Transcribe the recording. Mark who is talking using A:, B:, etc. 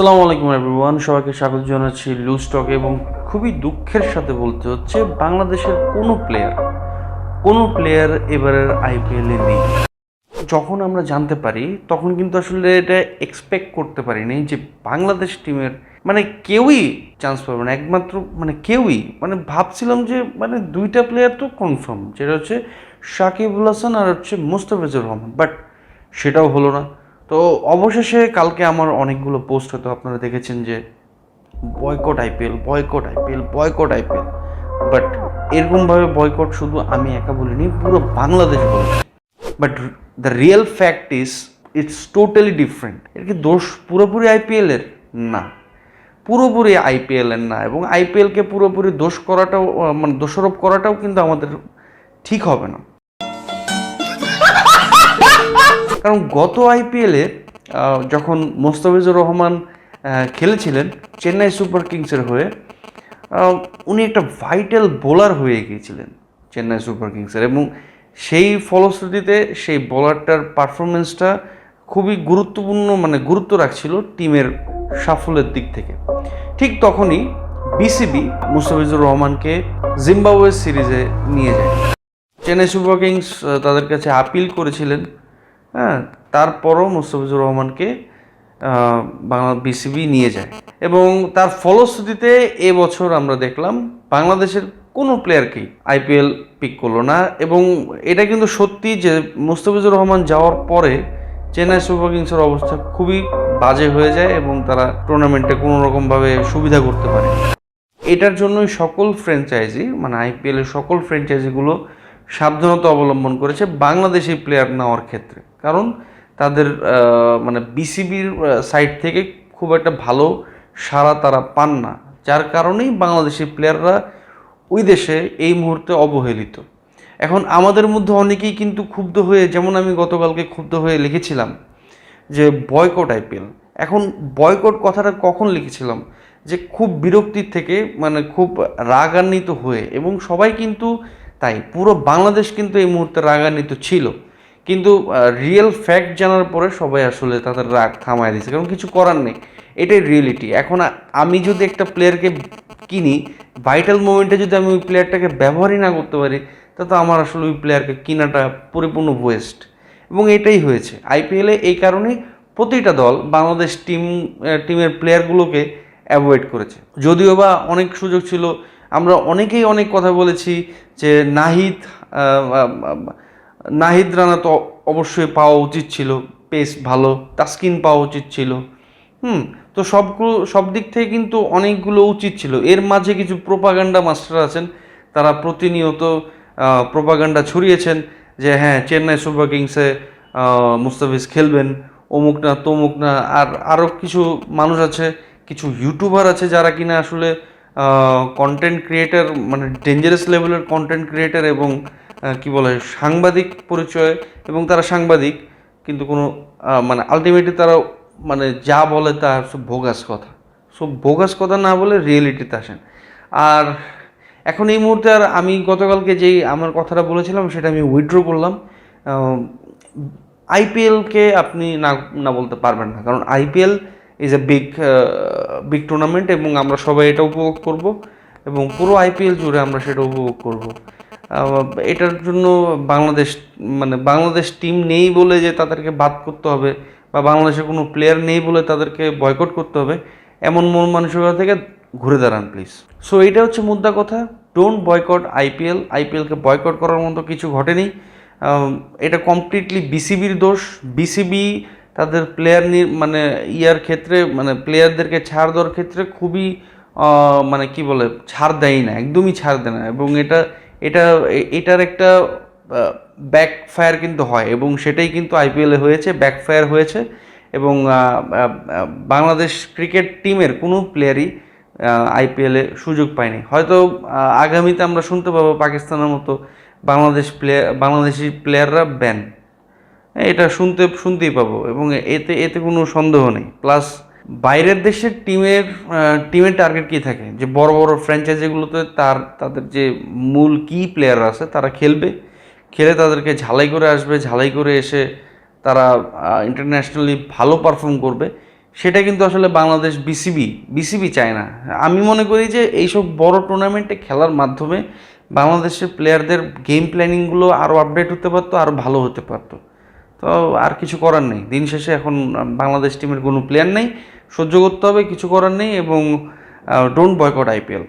A: আসসালামু আলাইকুম এভরিওয়ান সবাইকে স্বাগত জানাচ্ছি লুজ টক এবং খুবই দুঃখের সাথে বলতে হচ্ছে বাংলাদেশের কোনো প্লেয়ার কোনো প্লেয়ার এবারের আইপিএলে নেই। যখন আমরা জানতে পারি, তখন কিন্তু আসলে এটা এক্সপেক্ট করতে পারিনি যে বাংলাদেশ টিমের মানে কেউই চান্স পাবে না। একমাত্র মানে কেউই মানে ভাবছিলাম যে মানে দুইটা প্লেয়ার তো কনফার্ম যেটা হচ্ছে সাকিবুল হাসান আর হচ্ছে মুস্তাফিজুর রহমান। বাট সেটাও হলো না। তো অবশেষে কালকে আমার অনেকগুলো পোস্ট হতো আপনারা দেখেছেন যে boycott IPL boycott IPL boycott IPL but এরকমভাবে বয়কট শুধু আমি একা বলিনি, পুরো বাংলাদেশ বলেছে but the real fact is it's totally different এর কি দোষ পুরোপুরি আইপিএলের না। পুরোপুরি আইপিএলের না। এবং আইপিএলকে পুরোপুরি দোষ করাটাও মানে দোষারোপ করাটাও কিন্তু আমাদের ঠিক হবে না। কারণ গত আইপিএলে যখন মোস্তাফিজুর রহমান খেলেছিলেন চেন্নাই সুপার কিংসের হয়ে উনি একটা ভাইটাল বোলার হয়ে গিয়েছিলেন চেন্নাই সুপার কিংসের এবং সেই ফলশ্রুতিতে সেই বোলারটার পারফরমেন্সটা খুবই গুরুত্বপূর্ণ মানে গুরুত্ব রাখছিল টিমের সাফল্যের দিক থেকে। ঠিক তখনই বিসিবি মুস্তাফিজুর রহমানকে জিম্বাবুয়ে সিরিজে নিয়ে যায়। চেন্নাই সুপার কিংস তাদের কাছে আপিল করেছিলেন হ্যাঁ তারপরও মুস্তাফিজুর রহমানকে বাংলা বিসিবি নিয়ে যায়। এবং তার ফলশ্রুতিতে এবছর আমরা দেখলাম বাংলাদেশের কোনো প্লেয়ারকেই আইপিএল পিক করল না। এবং এটা কিন্তু সত্যি যে মুস্তাফিজুর রহমান যাওয়ার পরে চেন্নাই সুপার কিংসের অবস্থা খুবই বাজে হয়ে যায় এবং তারা টুর্নামেন্টে কোনো রকমভাবে সুবিধা করতে পারে এটার জন্যই সকল ফ্র্যাঞ্চাইজি মানে আইপিএলের সকল ফ্র্যাঞ্চাইজিগুলো সাবধানতা অবলম্বন করেছে বাংলাদেশি প্লেয়ার নেওয়ার ক্ষেত্রে। কারণ তাদের মানে বিসিবির সাইড থেকে খুব একটা ভালো সাড়া তারা পান না। যার কারণেই বাংলাদেশি প্লেয়াররা ওই দেশে এই মুহূর্তে অবহেলিত। এখন আমাদের মধ্যে অনেকেই কিন্তু ক্ষুব্ধ হয়ে, যেমন আমি গতকালকে ক্ষুব্ধ হয়ে লিখেছিলাম যে বয়কট আইপিএল এখন বয়কট কথাটা কখন লিখেছিলাম? যে খুব বিরক্তির থেকে মানে খুব রাগান্বিত হয়ে। এবং সবাই কিন্তু তাই, পুরো বাংলাদেশ কিন্তু এই মুহূর্তে রাগান্বিত ছিল। কিন্তু রিয়েল ফ্যাক্ট জানার পরে সবাই আসলে তাদের রাগ থামায় দিয়েছে, কারণ কিছু করার নেই। এটাই রিয়েলিটি এখন আমি যদি একটা প্লেয়ারকে কিনি ভাইটাল মোমেন্টে যদি আমি ওই প্লেয়ারটাকে ব্যবহারই না করতে পারি তা তো আমার আসলে ওই প্লেয়ারকে কেনাটা পরিপূর্ণ ওয়েস্ট এবং এটাই হয়েছে। আইপিএলে এই কারণেই প্রতিটা দল বাংলাদেশ টিম টিমের প্লেয়ারগুলোকে অ্যাভয়েড করেছে। যদিও বা অনেক সুযোগ ছিল, আমরা অনেকেই অনেক কথা বলেছি যে নাহিদ নাহিদ রানা তো অবশ্যই পাওয়া উচিত ছিল, পেস ভালো, তাস্কিন পাওয়া উচিত ছিল। হুম, তো সবগুলো সব দিক থেকে কিন্তু অনেকগুলো উচিত ছিল। এর মাঝে কিছু প্রোপাগান্ডা মাস্টার আছেন, তারা প্রতিনিয়ত প্রোপাগান্ডা ছড়িয়েছেন যে হ্যাঁ চেন্নাই সুপার কিংসে মুস্তাফিজ খেলবেন, অমুক না, তমুক না, আর আরও কিছু মানুষ আছে, কিছু ইউটিউবার আছে যারা কিনা আসলে কন্টেন্ট ক্রিয়েটার মানে ডেঞ্জারাস লেভেলের কন্টেন্ট ক্রিয়েটার এবং কি বলে, সাংবাদিক পরিচয় এবং তারা সাংবাদিক, কিন্তু কোনো মানে আলটিমেটলি তারা মানে যা বলে তা সব ভোগাস কথা। সব ভোগাস কথা না বলে রিয়েলিটিতে আসেন। আর এখন এই মুহূর্তে আর আমি গতকালকে যেই আমার কথাটা বলেছিলাম, সেটা আমি উইথড্র করলাম। আইপিএলকে আপনি না না বলতে পারবেন না। কারণ IPL is a big big tournament এবং আমরা সবাই এটা উপভোগ করব এবং পুরো আইপিএল জুড়ে আমরা সেটা উপভোগ করব। এটার জন্য বাংলাদেশ মানে বাংলাদেশ টিম নেই বলে যে তাদেরকে বাদ করতে হবে বা বাংলাদেশের কোনো প্লেয়ার নেই বলে তাদেরকে বয়কট করতে হবে, এমন মন মানসিকতা থেকে ঘুরে দাঁড়ান প্লিজ সো এটা হচ্ছে মুদ্রা কথা। ডোন্ট বয়কট আইপিএল আইপিএলকে বয়কট করার মতো কিছু ঘটেনি। এটা কমপ্লিটলি বিসিবির দোষ। বিসিবি তাদের প্লেয়ার মানে ইয়ার ক্ষেত্রে মানে প্লেয়ারদেরকে ছাড় দেওয়ার ক্ষেত্রে খুবই মানে কি বলে, ছাড় দেয় না, একদমই ছাড় দেয় না। এবং এটা এটা, এটার একটা ব্যাক ফায়ার কিন্তু হয় এবং সেটাই কিন্তু আইপিএলে হয়েছে ব্যাক ফায়ার হয়েছে এবং বাংলাদেশ ক্রিকেট টিমের কোনো প্লেয়ারই আইপিএলে সুযোগ পায়নি। হয়তো আগামীতে আমরা শুনতে পাবো পাকিস্তানের মতো বাংলাদেশ প্লেয়ার বাংলাদেশি প্লেয়াররা ব্যান এটা শুনতে, শুনতেই পাবো এবং এতে এতে কোনো সন্দেহ নেই। প্লাস বাইরের দেশের টিমের টিমের টার্গেট কী থাকে? যে বড় বড় ফ্র্যাঞ্চাইজিগুলোতে তার, তাদের যে মূল কি প্লেয়ার আছে, তারা খেলবে। খেলে তাদেরকে ঝালাই করে আসবে, ঝালাই করে এসে তারা ইন্টারন্যাশনালি ভালো পারফর্ম করবে। সেটা কিন্তু আসলে বাংলাদেশ বিসিবি বিসিবি চায় না। আমি মনে করি যে এইসব বড় টুর্নামেন্টে খেলার মাধ্যমে বাংলাদেশের প্লেয়ারদের গেম প্ল্যানিংগুলো আরও আপডেট হতে পারতো আরও ভালো হতে পারতো। তো আর কিছু করার নেই। দিন শেষে এখন বাংলাদেশ টিমের কোনো প্লেয়ার নেই। সহ্য করতে হবে, কিছু করার নেই এবং ডোন্ট বয়কট আইপিএল